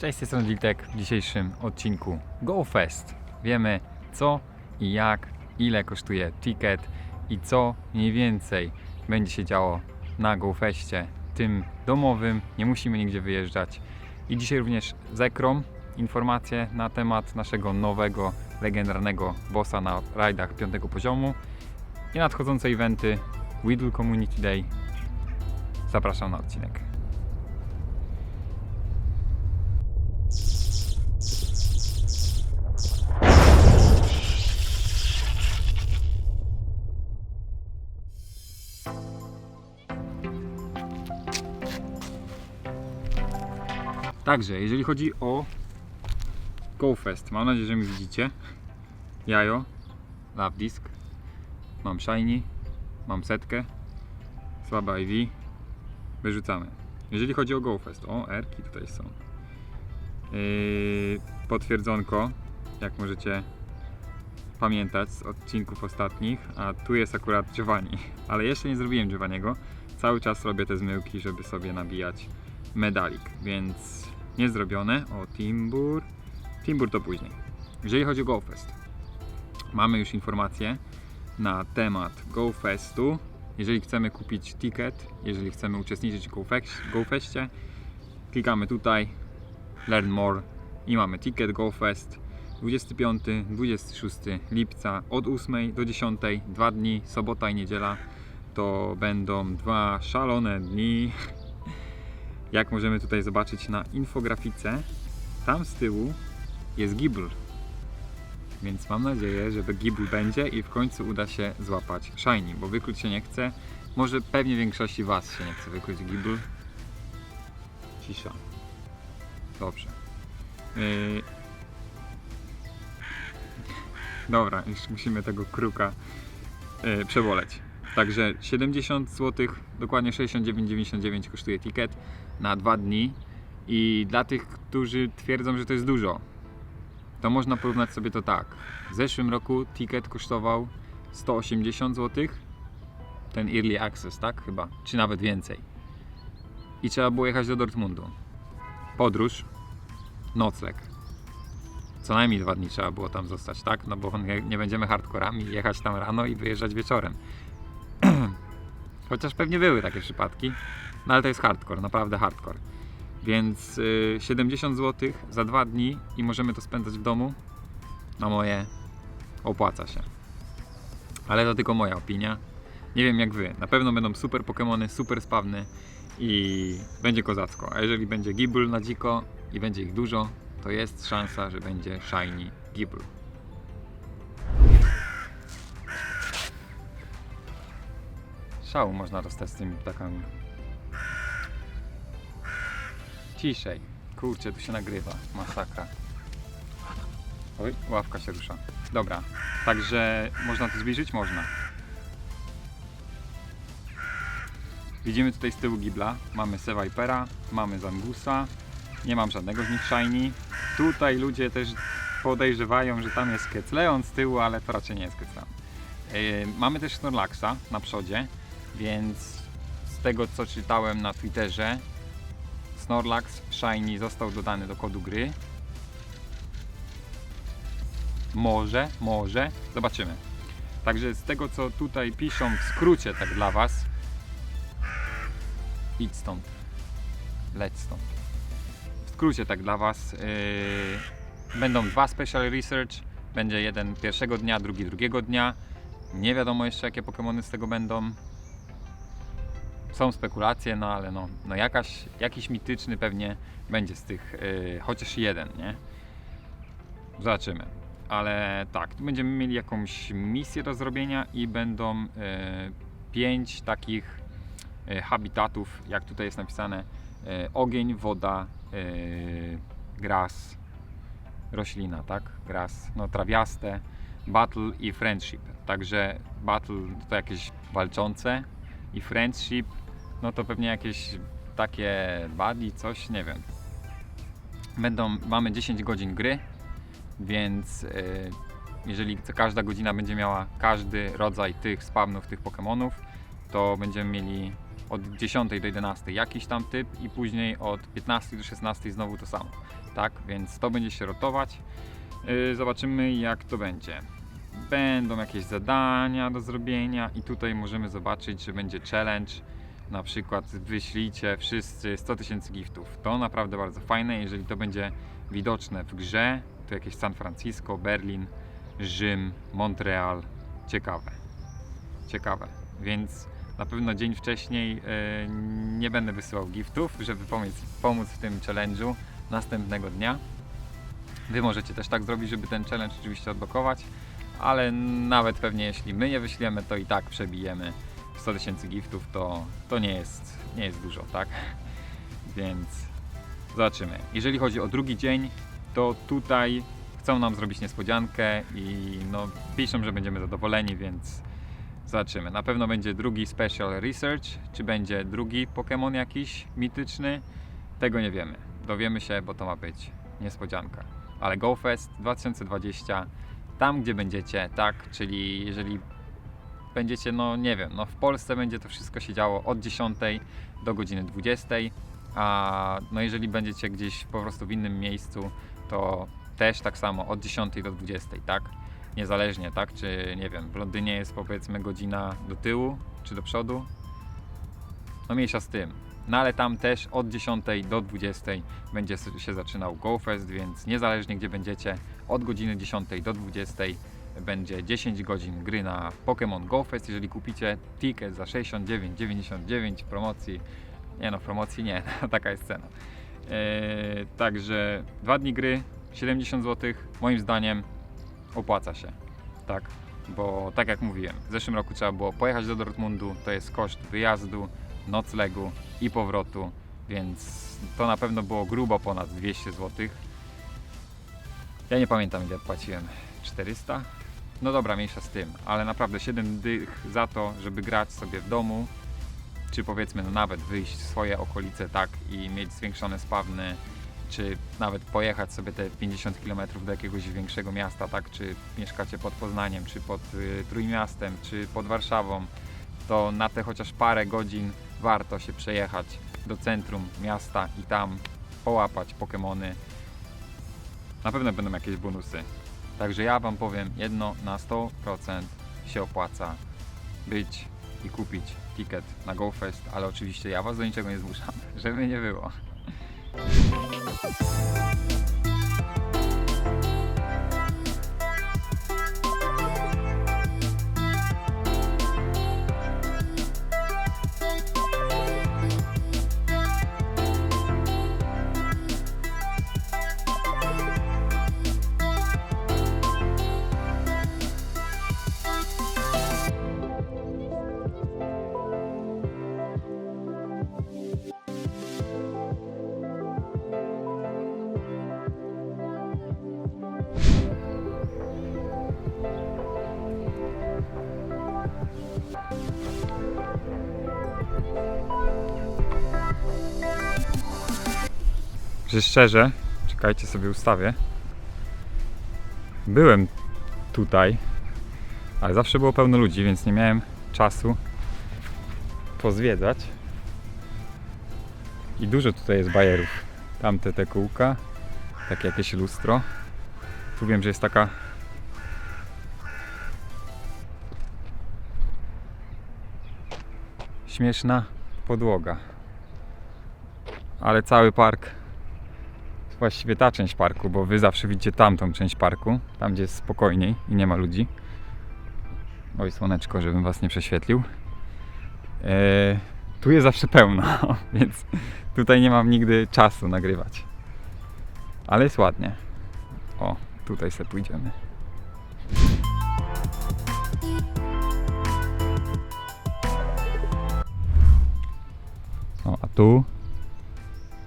Cześć, z tej strony Wiltek. W dzisiejszym odcinku GoFest wiemy co i jak, ile kosztuje ticket i co mniej więcej będzie się działo na GoFestie, tym domowym. Nie musimy nigdzie wyjeżdżać. I dzisiaj również z Ekrom informacje na temat naszego nowego, legendarnego bossa na rajdach piątego poziomu i nadchodzące eventy Widle Community Day. Zapraszam na odcinek. Także, jeżeli chodzi o GoFest, mam nadzieję, że mi widzicie. Jajo, lap disk, mam shiny, mam setkę, słaba IV, wyrzucamy. Jeżeli chodzi o GoFest, o, erki tutaj są. Yy, potwierdzonko, jak możecie pamiętać z odcinków ostatnich, a tu jest akurat Giovanni, ale jeszcze nie zrobiłem Giovanniego. Cały czas robię te zmyłki, żeby sobie nabijać medalik, więc nie zrobione. O, Timbur. Timbur to później. Jeżeli chodzi o GoFest, mamy już informacje na temat GoFestu. Jeżeli chcemy kupić ticket, jeżeli chcemy uczestniczyć w GoFest- GoFestie, klikamy tutaj Learn More i mamy ticket GoFest 25-26 lipca od 8 do 10, dwa dni, sobota i niedziela. To będą dwa szalone dni. Jak możemy tutaj zobaczyć na infografice, tam z tyłu jest Gibble. Więc mam nadzieję, że Gibble będzie i w końcu uda się złapać Shiny, bo wykluć się nie chce. Może pewnie większości Was się nie chce wykluć Gibble. Cisza. Dobrze. Yy... Dobra, już musimy tego kruka yy, przeboleć. Także 70 zł, dokładnie 69,99 kosztuje ticket na dwa dni. I dla tych, którzy twierdzą, że to jest dużo, to można porównać sobie to tak. W zeszłym roku ticket kosztował 180 zł, ten Early Access, tak? Chyba, czy nawet więcej. I trzeba było jechać do Dortmundu. Podróż, nocleg. Co najmniej dwa dni trzeba było tam zostać, tak? No bo nie, nie będziemy hardkorami jechać tam rano i wyjeżdżać wieczorem. Chociaż pewnie były takie przypadki, no ale to jest hardcore, naprawdę hardcore. Więc y, 70 zł za dwa dni i możemy to spędzać w domu. Na moje opłaca się. Ale to tylko moja opinia. Nie wiem jak wy. Na pewno będą super Pokémony, super spawny i będzie kozacko. A jeżeli będzie Gibble na dziko i będzie ich dużo, to jest szansa, że będzie Shiny Gibble. Szału można dostać z tymi ptakami. Ciszej. Kurczę, tu się nagrywa. Masakra. Oj, ławka się rusza. Dobra, także można to zbliżyć? Można. Widzimy tutaj z tyłu Gibla. Mamy Sevipera, mamy Zangusa. Nie mam żadnego z nich shiny. Tutaj ludzie też podejrzewają, że tam jest Kecleon z tyłu, ale to raczej nie jest Kecleon. Yy, mamy też Snorlaxa na przodzie, więc z tego co czytałem na Twitterze, Snorlax Shiny został dodany do kodu gry. Może, może, zobaczymy. Także z tego co tutaj piszą w skrócie tak dla Was, idź stąd, leć stąd. W skrócie tak dla Was, yy, będą dwa special research, będzie jeden pierwszego dnia, drugi drugiego dnia. Nie wiadomo jeszcze jakie Pokémony z tego będą są spekulacje, no ale no, no jakaś, jakiś mityczny pewnie będzie z tych, yy, chociaż jeden, nie? Zobaczymy. Ale tak, tu będziemy mieli jakąś misję do zrobienia i będą yy, pięć takich yy, habitatów, jak tutaj jest napisane, yy, ogień, woda, yy, gras, roślina, tak? Gras, no trawiaste, battle i friendship. Także battle to jakieś walczące i friendship no to pewnie jakieś takie buddy, coś, nie wiem. Będą, mamy 10 godzin gry, więc yy, jeżeli każda godzina będzie miała każdy rodzaj tych spawnów, tych Pokémonów, to będziemy mieli od 10 do 11 jakiś tam typ i później od 15 do 16 znowu to samo. Tak, więc to będzie się rotować. Yy, Zobaczymy jak to będzie. Będą jakieś zadania do zrobienia i tutaj możemy zobaczyć, że będzie challenge. Na przykład wyślijcie wszyscy 100 tysięcy giftów. To naprawdę bardzo fajne, jeżeli to będzie widoczne w grze. To jakieś San Francisco, Berlin, Rzym, Montreal. Ciekawe. Ciekawe. Więc na pewno dzień wcześniej e, nie będę wysyłał giftów, żeby pomóc, pomóc w tym challenge'u następnego dnia. Wy możecie też tak zrobić, żeby ten challenge oczywiście odblokować, ale nawet pewnie jeśli my nie wyślemy, to i tak przebijemy 100 tysięcy giftów, to, to nie, jest, nie jest dużo, tak? Więc zobaczymy. Jeżeli chodzi o drugi dzień, to tutaj chcą nam zrobić niespodziankę i no, piszą, że będziemy zadowoleni, więc zobaczymy. Na pewno będzie drugi special research, czy będzie drugi Pokémon jakiś mityczny, tego nie wiemy. Dowiemy się, bo to ma być niespodzianka. Ale GoFest 2020, tam gdzie będziecie, tak, czyli jeżeli będziecie, no nie wiem, no w Polsce będzie to wszystko się działo od 10 do godziny 20, a no jeżeli będziecie gdzieś po prostu w innym miejscu, to też tak samo od 10 do 20, tak? Niezależnie, tak? Czy nie wiem, w Londynie jest powiedzmy godzina do tyłu czy do przodu, no mniejsza z tym. No ale tam też od 10 do 20 będzie się zaczynał GoFest, więc niezależnie gdzie będziecie, od godziny 10 do 20 będzie 10 godzin gry na Pokémon GoFest. Jeżeli kupicie ticket za 69,99 w promocji, nie no w promocji nie, taka jest cena. Eee, także dwa dni gry, 70 zł, moim zdaniem opłaca się, tak? Bo tak jak mówiłem, w zeszłym roku trzeba było pojechać do Dortmundu, to jest koszt wyjazdu, noclegu i powrotu, więc to na pewno było grubo ponad 200 zł. Ja nie pamiętam ile płaciłem, 400? No dobra, mniejsza z tym, ale naprawdę 7 dych za to, żeby grać sobie w domu, czy powiedzmy no nawet wyjść w swoje okolice tak i mieć zwiększone spawny, czy nawet pojechać sobie te 50 km do jakiegoś większego miasta, tak, czy mieszkacie pod Poznaniem, czy pod y, Trójmiastem, czy pod Warszawą, to na te chociaż parę godzin warto się przejechać do centrum miasta i tam połapać Pokemony. Na pewno będą jakieś bonusy. Także ja Wam powiem jedno na 100% się opłaca być i kupić ticket na GoFest, ale oczywiście ja Was do niczego nie zmuszam, żeby nie było. Że szczerze, czekajcie sobie ustawię. Byłem tutaj, ale zawsze było pełno ludzi, więc nie miałem czasu pozwiedzać. I dużo tutaj jest bajerów. Tamte te kółka, takie jakieś lustro. Tu wiem, że jest taka śmieszna podłoga. Ale cały park właściwie ta część parku, bo wy zawsze widzicie tamtą część parku, tam gdzie jest spokojniej i nie ma ludzi. Oj, słoneczko, żebym was nie prześwietlił. Eee, tu jest zawsze pełno, więc tutaj nie mam nigdy czasu nagrywać. Ale jest ładnie. O, tutaj sobie pójdziemy. Tu?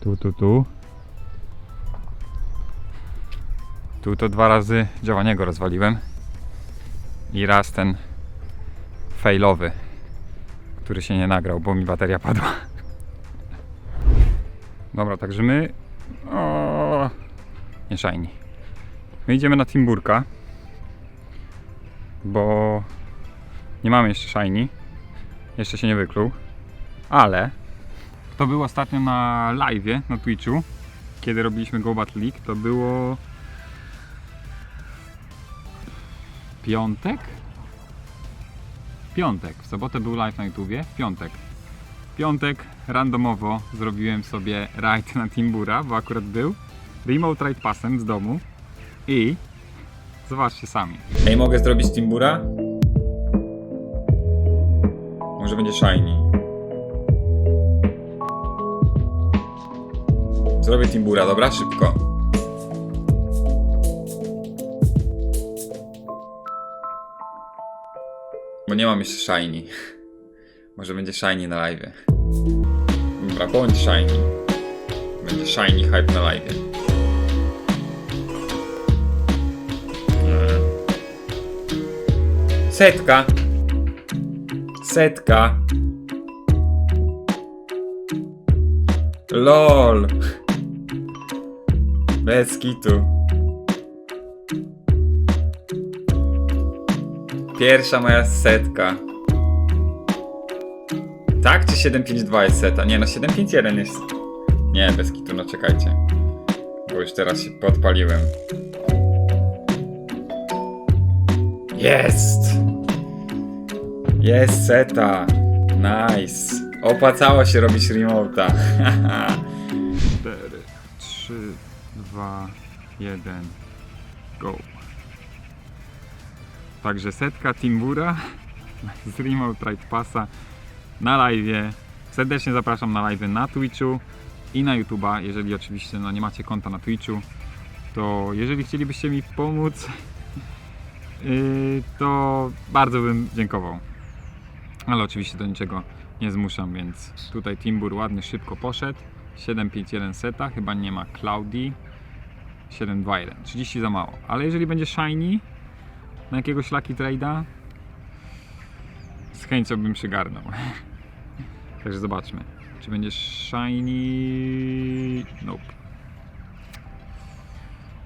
Tu, tu, tu. Tu to dwa razy działaniego rozwaliłem. I raz ten failowy, który się nie nagrał, bo mi bateria padła. Dobra, także my... O, nie shiny. My idziemy na Timburka, bo nie mamy jeszcze shiny. Jeszcze się nie wykluł. Ale to było ostatnio na live na Twitchu, kiedy robiliśmy Go Battle League. To było piątek? Piątek. W sobotę był live na YouTubie. Piątek. Piątek randomowo zrobiłem sobie raid na Timbura, bo akurat był. Remote raid passem z domu. I zobaczcie sami. Ej, mogę zrobić Timbura? Może będzie shiny. Zrobię Timbura, dobra? Szybko. Bo nie mam jeszcze shiny. Może będzie shiny na live. Dobra, bądź shiny. Będzie shiny hype na live. Nie. Setka. Setka. LOL. Bez kitu. Pierwsza moja setka. Tak czy 752 jest seta? Nie no 751 jest. Nie, bez kitu, no czekajcie. Bo już teraz się podpaliłem. Jest! Jest seta! Nice! Opłacało się robić remota. 4, 3, 2, 1, go. Także setka Timbura z Remote Ride Passa na live. Serdecznie zapraszam na live na Twitchu i na YouTube'a. Jeżeli oczywiście no, nie macie konta na Twitchu, to jeżeli chcielibyście mi pomóc, yy, to bardzo bym dziękował. Ale oczywiście do niczego nie zmuszam, więc tutaj Timbur ładnie szybko poszedł. 751 seta, chyba nie ma Cloudy. 721, 30 za mało. Ale jeżeli będzie shiny na jakiegoś Lucky Trade'a, z chęcią bym przygarnął. Także zobaczmy, czy będzie shiny. Nope.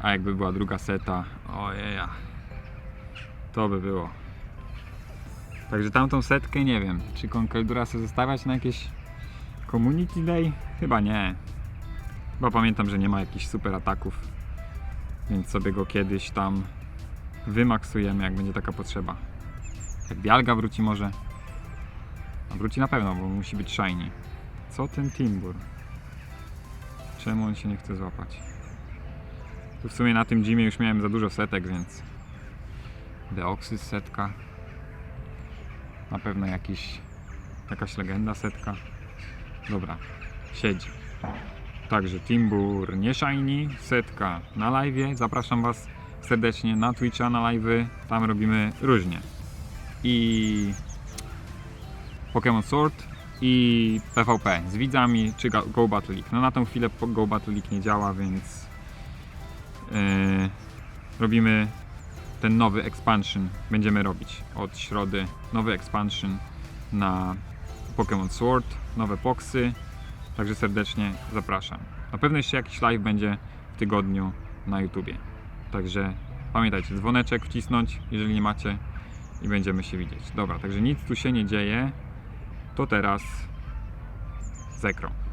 A jakby była druga seta, ojeja, to by było. Także tamtą setkę nie wiem, czy Conkeldura sobie zostawiać na jakieś Community Day? Chyba nie. Bo pamiętam, że nie ma jakichś super ataków, więc sobie go kiedyś tam wymaksujemy, jak będzie taka potrzeba. Jak Dialga wróci może. A wróci na pewno, bo musi być shiny. Co ten Timbur? Czemu on się nie chce złapać? Tu w sumie na tym gymie już miałem za dużo setek, więc... Deoxys setka. Na pewno jakiś... Jakaś legenda setka. Dobra, siedzi. Także Timbur nie shiny, setka na live. Zapraszam Was serdecznie na Twitcha, na live. Tam robimy różnie. I Pokémon Sword i PvP z widzami czy Go- Battle League. No na tą chwilę Go Battle League nie działa, więc yy, robimy ten nowy expansion. Będziemy robić od środy nowy expansion na Pokémon Sword, nowe poksy. Także serdecznie zapraszam. Na pewno jeszcze jakiś live będzie w tygodniu na YouTubie. Także pamiętajcie, dzwoneczek wcisnąć, jeżeli nie macie i będziemy się widzieć. Dobra, także nic tu się nie dzieje. To teraz Zekro.